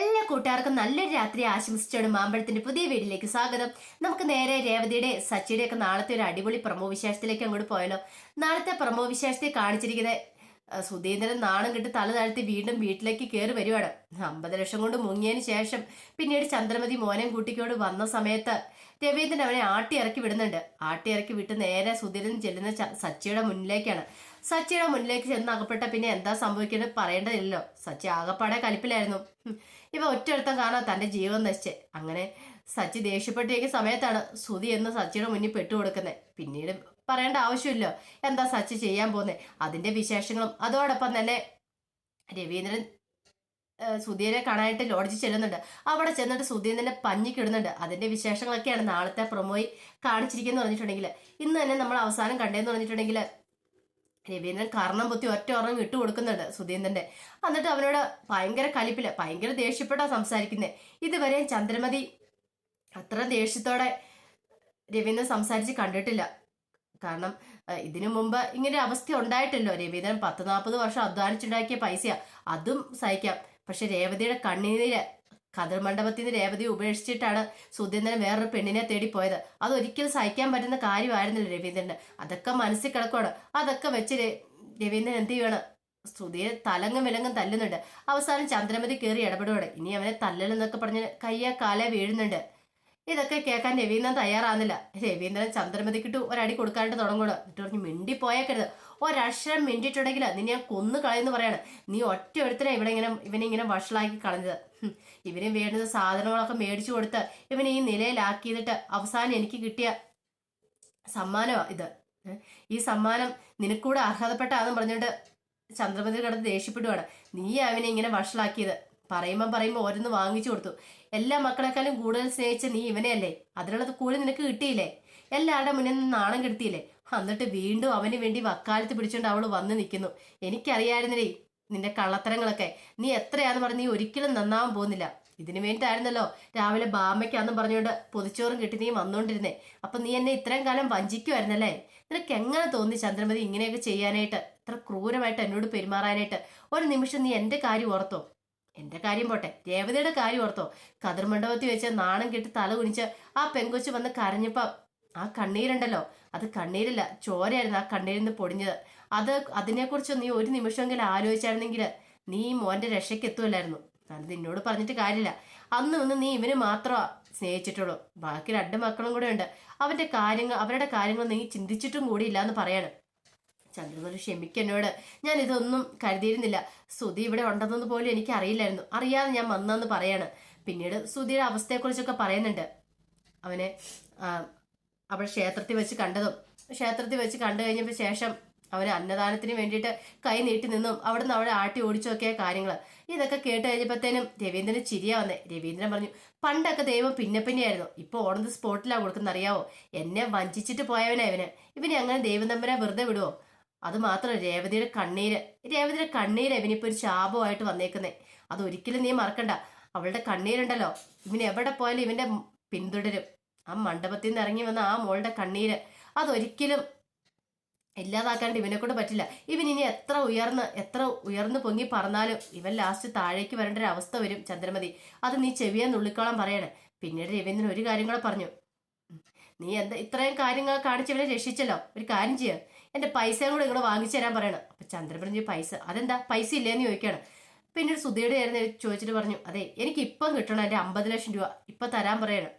എല്ലാ കൂട്ടുകാർക്കും നല്ലൊരു രാത്രി ആശംസിച്ചാണ് മാമ്പഴത്തിന്റെ പുതിയ വീട്ടിലേക്ക് സ്വാഗതം. നമുക്ക് നേരെ രേവതിയുടെ സച്ചിയുടെ ഒക്കെ നാളത്തെ ഒരു അടിപൊളി പ്രമോ വിശേഷത്തിലേക്ക് അങ്ങോട്ട് പോയാലോ. നാളത്തെ പ്രമോ വിശേഷത്തെ കാണിച്ചിരിക്കുന്ന സുധീന്ദ്രൻ നാണം കിട്ടി തല താഴ്ത്തി വീണ്ടും വീട്ടിലേക്ക് കയറി വരുവാണ്. അമ്പത് ലക്ഷം കൊണ്ട് മുങ്ങിയതിന് ശേഷം പിന്നീട് ചന്ദ്രമതി മോനം കുട്ടിക്കോട് വന്ന സമയത്ത് രവീന്ദ്രൻ അവനെ ആട്ടി ഇറക്കി വിടുന്നുണ്ട്. ആട്ടി ഇറക്കി വിട്ട് നേരെ സുധീരൻ ചെല്ലുന്ന സച്ചിയുടെ മുന്നിലേക്കാണ്. സച്ചിയുടെ മുന്നിലേക്ക് ചെന്ന് അകപ്പെട്ട പിന്നെ എന്താ സംഭവിക്കുന്നത് പറയേണ്ടതില്ലല്ലോ. സച്ചി ആകപ്പാടെ കലിപ്പിലായിരുന്നു. ഇവ ഒറ്റയൊരുത്തം കാണാൻ തന്റെ ജീവൻ നശിച്ച്. അങ്ങനെ സച്ചി ദേഷ്യപ്പെട്ടിരിക്കുന്ന സമയത്താണ് സുധി എന്ന് സച്ചിയുടെ മുന്നിൽ പെട്ടുകൊടുക്കുന്നത്. പിന്നീട് പറയേണ്ട ആവശ്യമില്ലോ. എന്താ സച്ചി ചെയ്യാൻ പോകുന്നത് അതിന്റെ വിശേഷങ്ങളും അതോടൊപ്പം തന്നെ രവീന്ദ്രൻ സുധീരെ കാണാനായിട്ട് ലോഡ്ജിൽ ചെല്ലുന്നുണ്ട്. അവിടെ ചെന്നിട്ട് സുധീന്ദ്രനെ പഞ്ഞിക്കിടുന്നുണ്ട് അതിന്റെ വിശേഷങ്ങളൊക്കെയാണ് നാളത്തെ പ്രൊമോയി കാണിച്ചിരിക്കുന്നത് പറഞ്ഞിട്ടുണ്ടെങ്കിൽ. ഇന്ന് തന്നെ നമ്മൾ അവസാനം കണ്ടേന്ന് പറഞ്ഞിട്ടുണ്ടെങ്കിൽ രവീന്ദ്രൻ കർണം പൊത്തി ഒറ്റ ഉറങ്ങി ഇട്ട് കൊടുക്കുന്നുണ്ട് സുധീന്ദ്രന്റെ. എന്നിട്ട് അവനോട് ഭയങ്കര കലിപ്പില്ല ഭയങ്കര ദേഷ്യപ്പെട്ടാ സംസാരിക്കുന്നത് ഇതുവരെ ചന്ദ്രമതി അത്ര ദേഷ്യത്തോടെ രവീന്ദ്രൻ സംസാരിച്ച് കണ്ടിട്ടില്ല. കാരണം ഇതിനു മുമ്പ് ഇങ്ങനെ അവസ്ഥ ഉണ്ടായിട്ടല്ലോ. രവീന്ദ്രൻ പത്ത് നാൽപ്പത് വർഷം അധ്വാനിച്ചുണ്ടാക്കിയ പൈസയാ. അതും സഹിക്കാം. പക്ഷെ രേവതിയുടെ കണ്ണീര് കതിർ മണ്ഡപത്തിൽ നിന്ന് രേവതി ഉപേക്ഷിച്ചിട്ടാണ് സുധീന്ദ്രൻ വേറൊരു പെണ്ണിനെ തേടി പോയത്. അതൊരിക്കലും സഹിക്കാൻ പറ്റുന്ന കാര്യമായിരുന്നില്ല രവീന്ദ്രന്. അതൊക്കെ മനസ്സിൽ കിടക്കുവാണ്. അതൊക്കെ വെച്ച് രവീന്ദ്രൻ എന്ത് ചെയ്യണം സുധീർ തലങ്ങും വിലങ്ങും തല്ലുന്നുണ്ട്. അവസാനം ചന്ദ്രമതി കയറി ഇടപെടുവാണ്. ഇനി അവനെ തല്ലലെന്നൊക്കെ പറഞ്ഞ് കയ്യ കാലെ വീഴുന്നുണ്ട്. ഇതൊക്കെ കേൾക്കാൻ രവീന്ദ്രൻ തയ്യാറാവുന്നില്ല. രവീന്ദ്രൻ ചന്ദ്രമതിക്കിട്ട് ഒരടി കൊടുക്കാണ്ട് തുടങ്ങുള്ളൂ എന്നിട്ട് പറഞ്ഞു മിണ്ടി പോയേക്കരുത് ഒരക്ഷരം മിണ്ടിയിട്ടുണ്ടെങ്കിൽ നിന്നെ ഞാൻ കൊന്നു കളയെന്ന് പറയാണ്. നീ ഒറ്റ ഒരുത്തനെ ഇവിടെ ഇങ്ങനെ ഇവനെ ഇങ്ങനെ വഷളാക്കി കളഞ്ഞത്. ഇവന് വേണ്ടുന്ന സാധനങ്ങളൊക്കെ മേടിച്ചു കൊടുത്ത് ഇവനെ ഈ നിലയിലാക്കിയിട്ട് അവസാനം എനിക്ക് കിട്ടിയ സമ്മാനമാ ഇത്. ഈ സമ്മാനം നിനക്കൂടെ അർഹതപ്പെട്ടാന്ന് പറഞ്ഞുകൊണ്ട് ചന്ദ്രമതി കിടന്ന് ദേഷ്യപ്പെടുവാണ്. നീ അവനെ ഇങ്ങനെ വഷളാക്കിയത്. പറയുമ്പം പറയുമ്പോൾ ഓരോന്ന് വാങ്ങിച്ചു കൊടുത്തു. എല്ലാ മക്കളെക്കാളും കൂടുതൽ സ്നേഹിച്ച നീ ഇവനെയല്ലേ? അതിനുള്ളത് കൂലി നിനക്ക് കിട്ടിയില്ലേ? എല്ലാവരുടെ മുന്നിൽ നിന്ന് നാണം കെടുത്തിയില്ലേ? എന്നിട്ട് വീണ്ടും അവന് വേണ്ടി വക്കാലത്ത് പിടിച്ചുകൊണ്ട് അവൾ വന്ന് നിൽക്കുന്നു എനിക്കറിയായിരുന്നില്ലേ നിന്റെ കള്ളത്തരങ്ങളൊക്കെ? നീ എത്രയാന്ന് പറഞ്ഞ് നീ ഒരിക്കലും നന്നാവാൻ പോകുന്നില്ല. ഇതിനു വേണ്ടിയിട്ടായിരുന്നല്ലോ രാവിലെ ബാമയ്ക്കാന്നും പറഞ്ഞുകൊണ്ട് പൊതിച്ചോറും കിട്ടി നീ വന്നോണ്ടിരുന്നേ. അപ്പൊ നീ എന്നെ ഇത്രയും കാലം വഞ്ചിക്കുമായിരുന്നല്ലേ നിനക്ക് എങ്ങനെ തോന്നി ചന്ദ്രമതി ഇങ്ങനെയൊക്കെ ചെയ്യാനായിട്ട്? ഇത്ര ക്രൂരമായിട്ട് എന്നോട് പെരുമാറാനായിട്ട്? ഒരു നിമിഷം നീ എന്റെ കാര്യം ഓർത്തോ. എന്റെ കാര്യം പോട്ടെ. രേവതിയുടെ കാര്യം ഓർത്തോ. കതിർ മണ്ഡപത്തിൽ വെച്ച് നാണം കെട്ടി തല കുനിച്ച് ആ പെങ്കൊച്ച് വന്ന് കരഞ്ഞപ്പം ആ കണ്ണീരുണ്ടല്ലോ. അത് കണ്ണീരില്ല ചോരയായിരുന്നു ആ കണ്ണീരിൽ നിന്ന് പൊടിഞ്ഞത്. അത് അതിനെക്കുറിച്ച് നീ ഒരു നിമിഷമെങ്കിലും ആലോചിച്ചായിരുന്നെങ്കിൽ നീ മോന്റെ രക്ഷയ്ക്ക് എത്തുമല്ലായിരുന്നു അത് നിന്നോട് പറഞ്ഞിട്ട് കാര്യമില്ല. അന്ന് ഒന്ന് നീ ഇവന് മാത്രമാ സ്നേഹിച്ചിട്ടുള്ളൂ. ബാക്കി രണ്ട് മക്കളും കൂടെ ഉണ്ട്. അവന്റെ കാര്യങ്ങൾ അവരുടെ കാര്യങ്ങൾ നീ ചിന്തിച്ചിട്ടും കൂടിയില്ല എന്ന് പറയാണ്. ചന്ദ്രമതി ക്ഷമിക്കെന്നോട്. ഞാൻ ഇതൊന്നും കരുതിയിരുന്നില്ല. സുധി ഇവിടെ ഉണ്ടെന്നത് പോലും എനിക്ക് അറിയില്ലായിരുന്നു അറിയാതെ ഞാൻ വന്നെന്ന് പറയാണ്. പിന്നീട് സുധിയുടെ അവസ്ഥയെക്കുറിച്ചൊക്കെ പറയുന്നുണ്ട്. അവനെ അവിടെ ക്ഷേത്രത്തിൽ വെച്ച് കണ്ടതും. ക്ഷേത്രത്തിൽ വെച്ച് കണ്ടു കഴിഞ്ഞപ്പോൾ ശേഷം അവന് അന്നദാനത്തിന് വേണ്ടിയിട്ട് കൈ നീട്ടി നിന്നും അവിടുന്ന് അവളെ ആട്ടി ഓടിച്ചൊക്കെ കാര്യങ്ങൾ ഇതൊക്കെ കേട്ട് കഴിഞ്ഞപ്പോഴത്തേനും രവീന്ദ്രൻ ചിരിയാ വന്നേ. രവീന്ദ്രൻ പറഞ്ഞു പണ്ടൊക്കെ ദൈവം പിന്നെ പിന്നെയായിരുന്നു ഇപ്പൊ ഓണത് സ്പോട്ടിലാണ് കൊടുക്കുന്ന അറിയാവോ എന്നെ വഞ്ചിച്ചിട്ട് പോയവനാ ഇവനെ. അങ്ങനെ ദൈവം തമ്പനെ വെറുതെ വിടുവോ? അത് മാത്രം രേവതിയുടെ കണ്ണീര്. രേവതിയുടെ കണ്ണീര് ഇവനിപ്പോ ഒരു ശാപമായിട്ട് വന്നേക്കുന്നേ. അതൊരിക്കലും നീ മറക്കണ്ട. അവളുടെ കണ്ണീരുണ്ടല്ലോ. ഇവൻ എവിടെ പോയാലും ഇവന്റെ പിന്തുടരും. ആ മണ്ഡപത്തിൽ നിന്ന് ഇറങ്ങി വന്ന ആ മോളുടെ കണ്ണീര്. അതൊരിക്കലും ഇല്ലാതാക്കാണ്ട് ഇവനെ കൊണ്ട് പറ്റില്ല. ഇവൻ ഇനി എത്ര ഉയർന്ന് എത്ര ഉയർന്നു പൊങ്ങി പറഞ്ഞാലും ഇവൻ ലാസ്റ്റ് താഴേക്ക് വരേണ്ട ഒരു അവസ്ഥ വരും ചന്ദ്രമതി. അത് നീ ചെവിയാൻ നുള്ളിക്കോളാൻ പറയണേ. പിന്നീട് രവീന്ദ്രൻ ഒരു കാര്യം കൂടെ പറഞ്ഞു. നീ എന്താ ഇത്രയും കാര്യങ്ങൾ കാണിച്ചവരെ രക്ഷിച്ചല്ലോ? ഒരു കാര്യം ചെയ്യുക എന്റെ പൈസയും കൂടെ ഇങ്ങോട്ട് വാങ്ങിച്ചു തരാൻ പറയണം. അപ്പൊ ചന്ദ്രൻ പൈസ അതെന്താ? പൈസ ഇല്ലേന്ന് ചോദിക്കുകയാണ്. പിന്നീട് സുധയുടെ ആയിരുന്നു ചോദിച്ചിട്ട് പറഞ്ഞു അതെ എനിക്ക് ഇപ്പം കിട്ടണം എന്റെ അമ്പത് ലക്ഷം രൂപ. ഇപ്പം തരാൻ പറയണം.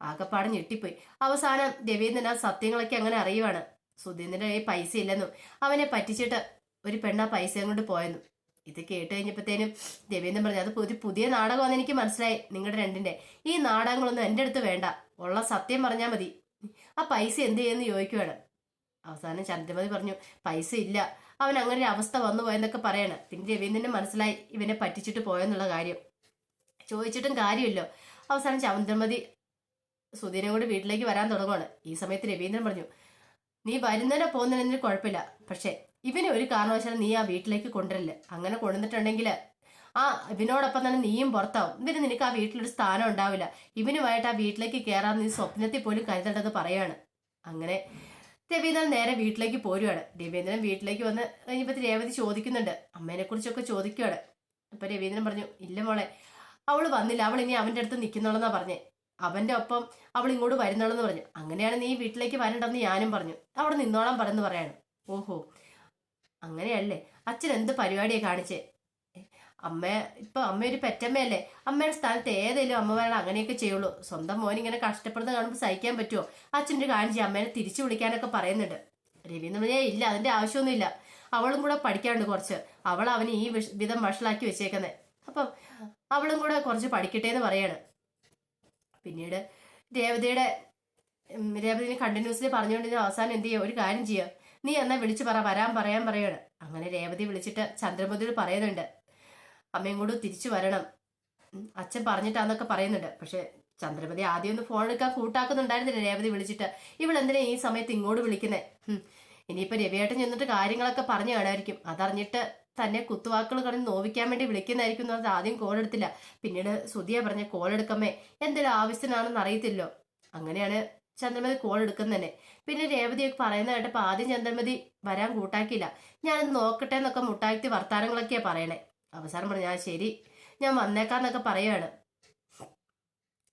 ആകെപ്പാട് ഞെട്ടിപ്പോയി. അവസാനം രവീന്ദ്രൻ ആ സത്യങ്ങളൊക്കെ അങ്ങനെ അറിയുവാണ്. സുധീന്ദ്രന്റെ കയ്യിൽ പൈസ ഇല്ലെന്നും അവനെ പറ്റിച്ചിട്ട് ഒരു പെണ്ണ പൈസയും കൊണ്ട് പോയെന്നും. ഇത് കേട്ട് കഴിഞ്ഞപ്പോഴത്തേനും രവീന്ദ്രൻ പറഞ്ഞു അത് ഒരു പുതിയ നാടകമാണെന്ന് എനിക്ക് മനസ്സിലായി നിങ്ങളുടെ രണ്ടിന്റെ. ഈ നാടകങ്ങളൊന്നും എന്റെ അടുത്ത് വേണ്ട. ഉള്ള സത്യം പറഞ്ഞാൽ മതി. ആ പൈസ എന്ത് ചെയ്യുമെന്ന് ചോദിക്കുവാണ്. അവസാനം ചന്ദ്രമതി പറഞ്ഞു പൈസ ഇല്ല. അവൻ അങ്ങനെ ഒരു അവസ്ഥ വന്നു പോയെന്നൊക്കെ പറയാണ്. പിന്നെ രവീന്ദ്രന് മനസ്സിലായി ഇവനെ പറ്റിച്ചിട്ട് പോയെന്നുള്ള കാര്യം. ചോദിച്ചിട്ടും കാര്യമില്ലോ. അവസാനം ചന്ദ്രമതി സുധീനെ കൂടി വീട്ടിലേക്ക് വരാൻ തുടങ്ങുവാണ്. ഈ സമയത്ത് രവീന്ദ്രൻ പറഞ്ഞു നീ വരുന്നതിനെ പോകുന്നതിന് കുഴപ്പമില്ല. പക്ഷേ ഇവനെ ഒരു കാരണവശാലും നീ ആ വീട്ടിലേക്ക് കൊണ്ടുവരില്ല അങ്ങനെ കൊണ്ടുവന്നിട്ടുണ്ടെങ്കിൽ ആ ഇവനോടൊപ്പം തന്നെ നീയും പുറത്താവും. ഇവന് നിനക്ക് ആ വീട്ടിലൊരു സ്ഥാനം ഉണ്ടാവില്ല. ഇവനുമായിട്ട് ആ വീട്ടിലേക്ക് കയറാൻ നീ സ്വപ്നത്തിൽ പോലും കരുതേണ്ടത് പറയാണ്. അങ്ങനെ രവീന്ദ്രൻ നേരെ വീട്ടിലേക്ക് പോരുവാണ്. രവീന്ദ്രൻ വീട്ടിലേക്ക് വന്ന് കഴിഞ്ഞപ്പോൾ രേവതി ചോദിക്കുന്നുണ്ട്. അമ്മേനെ കുറിച്ചൊക്കെ ചോദിക്കുവാണ്. അപ്പൊ രവീന്ദ്രൻ പറഞ്ഞു ഇല്ല മോളെ അവൾ വന്നില്ല. അവൾ ഇനി അവന്റെ അടുത്ത് നിൽക്കുന്നുള്ളെന്നാ പറഞ്ഞേ. അവന്റെ ഒപ്പം അവൾ ഇങ്ങോട്ട് വരുന്നുള്ളെന്ന് പറഞ്ഞു. അങ്ങനെയാണ് നീ വീട്ടിലേക്ക് വരണ്ടെന്ന് ഞാനും പറഞ്ഞു. അവിടെ നിന്നോളാം പറഞ്ഞു പറയാണ്. ഓഹോ. അങ്ങനെയല്ലേ? അച്ഛൻ എന്ത് പരിപാടിയാണ് കാണിച്ചേ? അമ്മ ഇപ്പൊ അമ്മ ഒരു പെറ്റമ്മയല്ലേ? അമ്മയുടെ സ്ഥാനത്ത് ഏതെങ്കിലും അമ്മമാരാണ് അങ്ങനെയൊക്കെ ചെയ്യുള്ളൂ. സ്വന്തം മോൻ ഇങ്ങനെ കഷ്ടപ്പെടുന്നത് കാണുമ്പോൾ സഹിക്കാൻ പറ്റുമോ അച്ഛന്റെ കാണിച്ച് അമ്മേനെ തിരിച്ചു വിളിക്കാനൊക്കെ പറയുന്നുണ്ട്. രവീന്ദ്രൻ പറഞ്ഞാൽ ഇല്ല അതിന്റെ ആവശ്യമൊന്നുമില്ല. അവളും കൂടെ പഠിക്കാനുണ്ട് കുറച്ച്. അവൾ അവന് ഈ വിധം വഷളാക്കി വെച്ചേക്കുന്നത് അപ്പം അവളും കൂടെ കുറച്ച് പഠിക്കട്ടെ എന്ന് പറയാണ്. പിന്നീട് രേവതിയുടെ രേവതിനെ കണ്ടിന്യൂസ്ലി പറഞ്ഞുകൊണ്ടിരുന്ന അവസാനം എന്ത് ചെയ്യുക ഒരു കാര്യം ചെയ്യുക നീ എന്നാ വിളിച്ചു പറ വരാൻ പറയാൻ പറയാണ്. അങ്ങനെ രേവതി വിളിച്ചിട്ട് ചന്ദ്രമതിൽ പറയുന്നുണ്ട്. അമ്മയും കൂടെ തിരിച്ചു വരണം. അച്ഛൻ പറഞ്ഞിട്ടാന്നൊക്കെ പറയുന്നുണ്ട്. പക്ഷെ ചന്ദ്രമതി ആദ്യം ഒന്ന് ഫോൺ എടുക്കാൻ കൂട്ടാക്കുന്നുണ്ടായിരുന്നില്ല. രേവതി വിളിച്ചിട്ട് ഇവളെന്തിനാ ഈ സമയത്ത് ഇങ്ങോട്ട് വിളിക്കുന്നേ? ഇനിയിപ്പോ രവിയേട്ടൻ ചെന്നിട്ട് കാര്യങ്ങളൊക്കെ പറഞ്ഞു കാണായിരിക്കും അതറിഞ്ഞിട്ട് തന്നെ കുത്തുവാക്കുകൾ കടന്ന് നോവിക്കാൻ വേണ്ടി വിളിക്കുന്നതായിരിക്കും എന്ന് പറഞ്ഞാൽ ആദ്യം കോൾ എടുത്തില്ല. പിന്നീട് സുധിയ പറഞ്ഞ കോൾ എടുക്കമ്മേ എന്തെങ്കിലും ആവശ്യത്തിനാണെന്ന് അറിയത്തില്ലോ? അങ്ങനെയാണ് ചന്ദ്രമതി കോൾ എടുക്കുന്നത് തന്നെ പിന്നെ രേവതിയൊക്കെ പറയുന്ന കേട്ടപ്പോൾ ആദ്യം ചന്ദ്രമതി വരാൻ കൂട്ടാക്കിയില്ല. ഞാനത് നോക്കട്ടെ എന്നൊക്കെ മുട്ടാക്കി വർത്താനങ്ങളൊക്കെയാ പറയണേ. അവസാനം പറഞ്ഞു ശരി. ഞാൻ വന്നേക്കാന്നൊക്കെ പറയുകയാണ്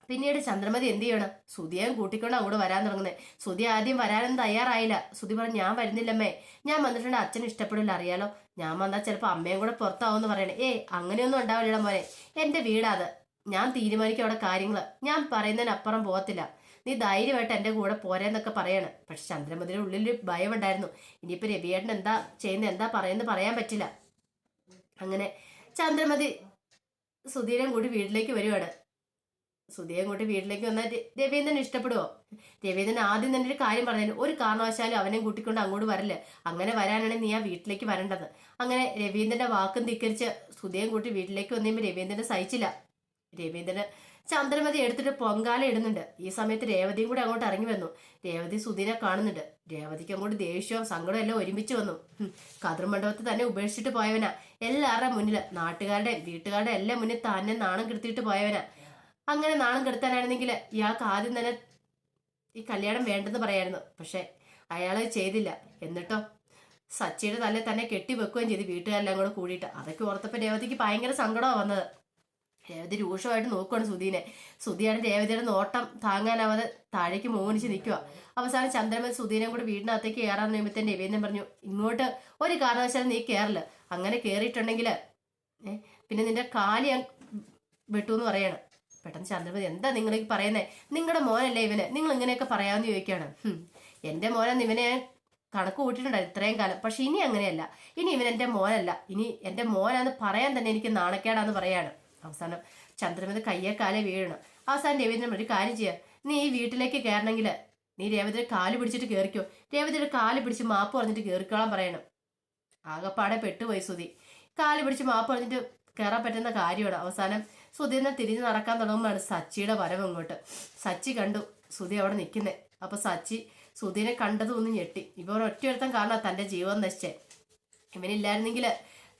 പിന്നീട് ചന്ദ്രമതി എന്ത് ചെയ്യണം? സുധിയേയും കൂട്ടിക്കൊണ്ട് അങ്ങോട്ട് വരാൻ തുടങ്ങുന്നത് സുധി ആദ്യം വരാനൊന്നും തയ്യാറായില്ല. സുധി പറഞ്ഞു ഞാൻ വരുന്നില്ലമ്മേ. ഞാൻ വന്നിട്ടുണ്ട്. അച്ഛൻ ഇഷ്ടപ്പെടില്ല. അറിയാലോ. ഞാൻ വന്നാൽ ചിലപ്പോൾ അമ്മയും കൂടെ പുറത്താവുമെന്ന് പറയണേ. ഏ അങ്ങനെയൊന്നും ഉണ്ടാവില്ല മോനെ. എന്റെ വീടാത് ഞാൻ തീരുമാനിക്കും അവിടെ കാര്യങ്ങൾ ഞാൻ പറയുന്നതിനപ്പുറം പോകത്തില്ല. നീ ധൈര്യമായിട്ട് എന്റെ കൂടെ പോരേന്നൊക്കെ പറയാണ്. പക്ഷെ ചന്ദ്രമതിയുടെ ഉള്ളിൽ ഭയമുണ്ടായിരുന്നു. ഇനിയിപ്പോൾ രവിയേട്ടൻ എന്താ ചെയ്യുന്നത് എന്താ പറയുന്നത് പറയാൻ പറ്റില്ല. അങ്ങനെ ചന്ദ്രമതി സുധീരൻ കൂടി വീട്ടിലേക്ക് വരുവാണ്. സുധീരൻ കൂട്ടി വീട്ടിലേക്ക് വന്നാൽ രവീന്ദ്രൻ ഇഷ്ടപ്പെടുവോ? രവീന്ദ്രൻ ആദ്യം തന്നെ ഒരു കാര്യം പറഞ്ഞു ഒരു കാരണവശാലും അവനെ കൂട്ടിക്കൊണ്ട് അങ്ങോട്ട് വരില്ല. അങ്ങനെ വരാനാണെങ്കിൽ നീ ആ വീട്ടിലേക്ക് വരേണ്ടത്. അങ്ങനെ രവീന്ദ്രന്റെ വാക്കും ധിക്കരിച്ച് സുധീരൻ കൂട്ടി വീട്ടിലേക്ക് വന്നു രവീന്ദ്രനെ സഹിച്ചില്ല. രവീന്ദ്രന് ചന്ദ്രമതി എടുത്തിട്ട് പൊങ്കാല ഇടുന്നുണ്ട്. ഈ സമയത്ത് രേവതിയും കൂടെ അങ്ങോട്ട് ഇറങ്ങി വന്നു. രേവതി സുധീനെ കാണുന്നുണ്ട്. രേവതിക്ക് അങ്ങോട്ട് ദേഷ്യവും സങ്കടവും എല്ലാം ഒരുമിച്ച് വന്നു. കതിർമണ്ഡപത്തിൽ തന്നെ ഉപേക്ഷിച്ചിട്ട് പോയവനാ. എല്ലാവരുടെ മുന്നിൽ നാട്ടുകാരുടെ വീട്ടുകാരുടെ എല്ലാം മുന്നിൽ തന്നെ നാണം കെടുത്തിയിട്ട് പോയവനാ. അങ്ങനെ നാണം കെടുത്താനായിരുന്നെങ്കിൽ ഇയാൾക്ക് ആദ്യം തന്നെ ഈ കല്യാണം വേണ്ടെന്ന് പറയായിരുന്നു. പക്ഷെ അയാൾ ചെയ്തില്ല. എന്നിട്ടോ? സച്ചിയുടെ തന്നെ തന്നെ കെട്ടി വെക്കുകയും ചെയ്തു വീട്ടുകാരെല്ലാം കൂടെ കൂടിയിട്ട്. അതൊക്കെ ഓർത്തപ്പോൾ രേവതിക്ക് ഭയങ്കര സങ്കടമാണ് വന്നത്. രേവതി രൂക്ഷമായിട്ട് നോക്കുവാണ് സുധീനെ. സുധിയാണ് രേവതിയുടെ നോട്ടം താങ്ങാനാവാതെ താഴേക്ക് മോഹനിച്ച് നിൽക്കുക അവസാനം ചന്ദ്രമൻ സുധീനെ കൂടി വീടിനകത്തേക്ക് കയറാൻ നിമിത്തം രവീന്ദ്രൻ പറഞ്ഞു ഇങ്ങോട്ട് ഒരു കാരണവശാലും നീ കയറില്ല അങ്ങനെ കയറിയിട്ടുണ്ടെങ്കിൽ പിന്നെ നിന്റെ കാലി വെട്ടു എന്ന് പറയാണ്. പെട്ടെന്ന് ചന്ദ്രമതി എന്താ നിങ്ങൾ ഈ പറയുന്നേ? നിങ്ങളുടെ മോനല്ലേ ഇവന്. നിങ്ങൾ ഇങ്ങനെയൊക്കെ പറയാമെന്ന് ചോദിക്കുകയാണ്. എന്റെ മോനെന്ന് ഇവനെ കണക്ക് കൂട്ടിയിട്ടുണ്ടായി ഇത്രയും കാലം. പക്ഷെ ഇനി അങ്ങനെയല്ല. ഇനി ഇവൻ എന്റെ മോനല്ല. ഇനി എന്റെ മോനാന്ന് പറയാൻ തന്നെ എനിക്ക് നാണക്കേടാന്ന് പറയാണ്. അവസാനം ചന്ദ്രമതി കയ്യെ കാലേ വീഴണം. അവസാനം രവീന്ദ്രൻ ഒരു കാര്യം ചെയ്യുക നീ ഈ വീട്ടിലേക്ക് കയറണമെങ്കിൽ നീ രേവതിയുടെ കാൽ പിടിച്ചിട്ട് കയറിക്കോ രേവതിയുടെ കാൽ പിടിച്ച് മാപ്പ് പറഞ്ഞിട്ട് കയറിക്കോളാൻ പറയണം. ആകപ്പാടെ പെട്ടുപോയി സുധി. കാൽ പിടിച്ച് മാപ്പ് പറഞ്ഞിട്ട് കയറാൻ പറ്റുന്ന കാര്യമാണ്. അവസാനം സുധീനെ തിരിഞ്ഞു നടക്കാൻ തുടങ്ങുമ്പോഴാണ് സച്ചിയുടെ വരവ് ഇങ്ങോട്ട്. സച്ചി കണ്ടു സുധി അവിടെ നിൽക്കുന്നത് അപ്പൊ സച്ചി സുധീനെ കണ്ടതും ഒന്ന് ഞെട്ടി. ഇവർ ഒറ്റയൊരുത്തം കാരണം തന്റെ ജീവൻ നശിച്ചേ. ഇവനില്ലായിരുന്നെങ്കിൽ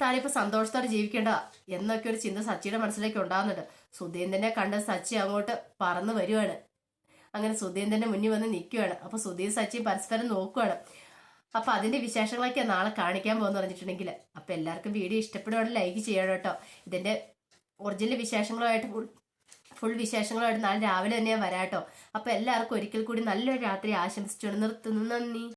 താനിപ്പോ സന്തോഷത്തോടെ ജീവിക്കേണ്ട എന്നൊക്കെ ഒരു ചിന്ത സച്ചിയുടെ മനസ്സിലേക്ക് ഉണ്ടാകുന്നുണ്ട് സുധീന്ദ്രനെ കണ്ട് സച്ചി അങ്ങോട്ട് പറന്നു വരുവാണ്. അങ്ങനെ സുധീന്ദ്രന്റെ മുന്നിൽ വന്ന് നിൽക്കുവാണ്. അപ്പൊ സുധീർ സച്ചിയും പരസ്പരം നോക്കുവാണ്. അപ്പൊ അതിന്റെ വിശേഷങ്ങളൊക്കെ നാളെ കാണിക്കാൻ പോകുന്ന പറഞ്ഞിട്ടുണ്ടെങ്കിൽ. അപ്പൊ എല്ലാവർക്കും വീഡിയോ ഇഷ്ടപ്പെടുവാണെങ്കിൽ ലൈക്ക് ചെയ്യണം കേട്ടോ. ഇതിന്റെ ഒറിജിനൽ വിശേഷങ്ങളുമായിട്ട് ഫുൾ വിശേഷങ്ങളുമായിട്ട് നാളെ രാവിലെ തന്നെ വരാട്ടോ അപ്പൊ എല്ലാവർക്കും ഒരിക്കൽ കൂടി നല്ലൊരു രാത്രി ആശംസിച്ചുകൊണ്ട് നിർത്തുന്നു. നന്ദി.